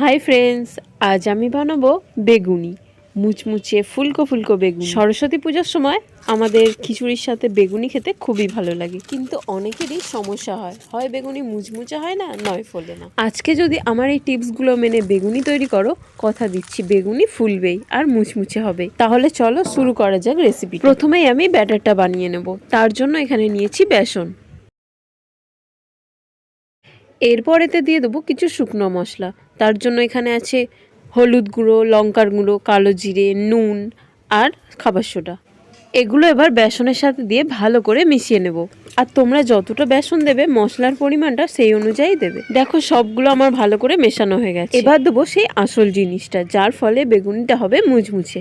Hi friends, আজ আমি বানাবো বেগুনি, মুচমুচে ফুলকো ফুলকো বেগুন। সরস্বতী পূজার সময় আমাদের খিচুড়ির সাথে বেগুনি খেতে খুবই ভালো লাগে। কিন্তু অনেকেরই সমস্যা হয়। হয় বেগুনি মুচমুচে হয় না, নয় ফোলে না। আজকে যদি আমার এই টিপসগুলো মেনে বেগুনি তৈরি করো, কথা দিচ্ছি, বেগুনি ফুলবেই আর মুচমুচে হবে তাহলে চলো শুরু করা যাক রেসিপি প্রথমেই আমি ব্যাটারটা বানিয়ে নেব। তার জন্য এখানে নিয়েছি বেসন। এরপর এতে দিয়ে দেবো কিছু শুকনো মশলা। তার জন্য এখানে আছে হলুদ গুঁড়ো, লঙ্কার গুঁড়ো, কালো জিরে, নুন আর খাবার সোডা। এগুলো এবার বেসনের সাথে দিয়ে ভালো করে মিশিয়ে নেব। আর তোমরা যতটা বেসন দেবে, মশলার পরিমাণটা সেই অনুযায়ী দেবে। দেখো, সবগুলো আমার ভালো করে মেশানো হয়ে গেছে। এবার দেবো সেই আসল জিনিসটা, যার ফলে বেগুনিটা হবে মুচমুচে।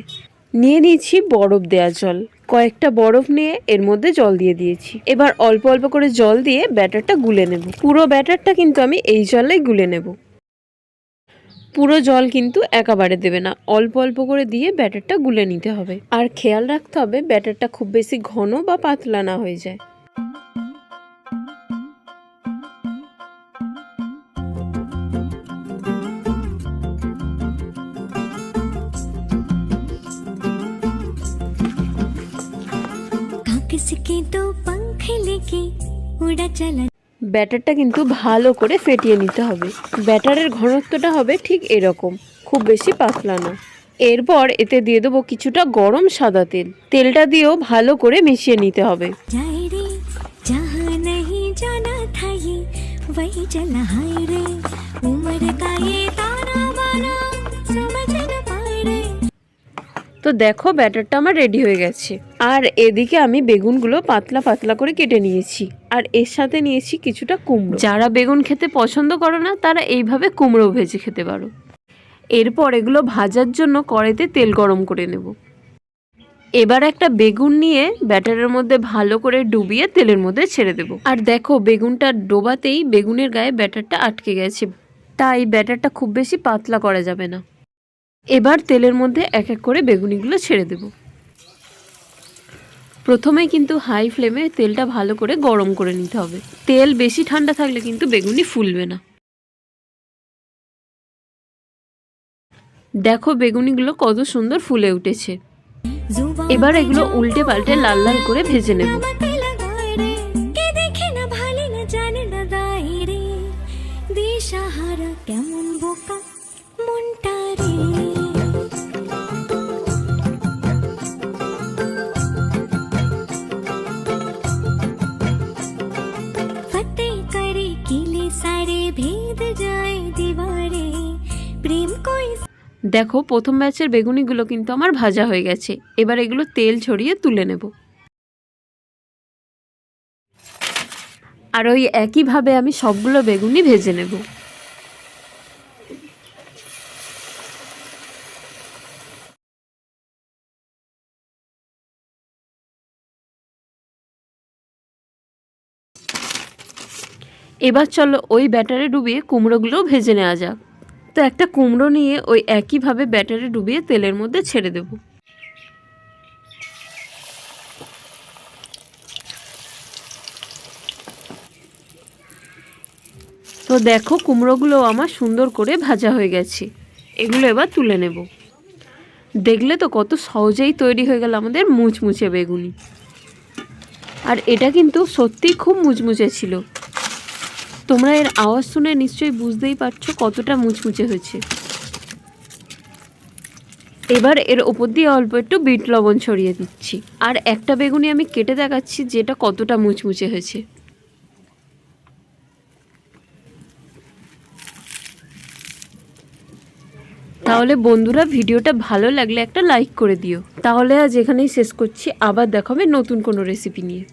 নিয়ে নিয়েছি বরফ দেওয়া জল। কয়েকটা বরফ নিয়ে এর মধ্যে জল দিয়ে দিয়েছি। এবার অল্প অল্প করে জল দিয়ে ব্যাটারটা গুলে নেব। পুরো ব্যাটারটা কিন্তু আমি এই জলে গুলে নেব। পুরো জল কিন্তু একেবারে দেবে না অল্প অল্প করে দিয়ে ব্যাটারটা গুলে নিতে হবে আর খেয়াল রাখতে হবে ব্যাটারটা খুব বেশি ঘন বা পাতলা না হয়ে যায় कागज के दो पंख लेके उड़ा चला ব্যাটারটা কিন্তু ভালো করে ফেটিয়ে নিতে হবে। ব্যাটারের ঘনত্বটা হবে ঠিক এরকম, খুব বেশি পাতলা না। এরপর এতে দিয়ে দেবো কিছুটা গরম সাদা তেল। তেলটা দিয়েও ভালো করে মিশিয়ে নিতে হবে। जाए তো দেখো, ব্যাটারটা আমার রেডি হয়ে গেছে। আর এদিকে আমি বেগুনগুলো পাতলা পাতলা করে কেটে নিয়েছি। আর এর সাথে নিয়েছি কিছুটা কুমড়ো। যারা বেগুন খেতে পছন্দ করো না, তারা এইভাবে কুমড়ো ভেজে খেতে পারো। এরপর এগুলো ভাজার জন্য কড়াইতে তেল গরম করে নেব। এবার একটা বেগুন নিয়ে ব্যাটারের মধ্যে ভালো করে ডুবিয়ে তেলের মধ্যে ছেড়ে দেব। আর দেখো, বেগুনটা ডোবাতেই বেগুনের গায়ে ব্যাটারটা আটকে গেছে। তাই ব্যাটারটা খুব বেশি পাতলা করা যাবে না। এবার তেলের মধ্যে এক এক করে বেগুনিগুলো ছেড়ে দেব। প্রথমে কিন্তু হাই ফ্লেমে তেলটা ভালো করে গরম করে নিতে হবে। তেল বেশি ঠান্ডা থাকলে কিন্তু বেগুনি ফুলবে না। দেখো বেগুনিগুলো কত সুন্দর ফুলে উঠেছে। এবার এগুলো উল্টে পাল্টে লাল লাল করে ভেজে নেব। কেমন দেখো, প্রথম ব্যাচের বেগুনিগুলো কিন্তু আমার ভাজা হয়ে গেছে। এবার এগুলো তেল ছড়িয়ে তুলে নেব। আর ওই একইভাবে আমি সবগুলো বেগুনি ভেজে নেব। এবার চলো ওই ব্যাটারে ডুবিয়ে কুমড়োগুলোও ভেজে নেওয়া যাক। তো একটা কুমড়ো নিয়ে ওই একইভাবে ব্যাটারে ডুবিয়ে তেলের মধ্যে ছেড়ে দেব। তো দেখো কুমড়োগুলো আমার সুন্দর করে ভাজা হয়ে গেছে। এগুলো এবার তুলে নেব। দেখলে তো কত সহজেই তৈরি হয়ে গেল আমাদের মুচমুচে বেগুনি। আর এটা কিন্তু সত্যিই খুব মুচমুচে ছিল। তোমরা এর আওয়াজ শুনে নিশ্চয়ই বুঝতেই পারছ কতটা মুচমুচে হয়েছে। এবার এর ওপর দিয়ে অল্প একটু বিট লবণ ছড়িয়ে দিচ্ছি। আর একটা বেগুনি আমি কেটে দেখাচ্ছি যেটা কতটা মুচমুচে হয়েছে। তাহলে বন্ধুরা, ভিডিওটা ভালো লাগলে একটা লাইক করে দিও। তাহলে আজ এখানেই শেষ করছি। আবার দেখাবে নতুন কোনো রেসিপি নিয়ে।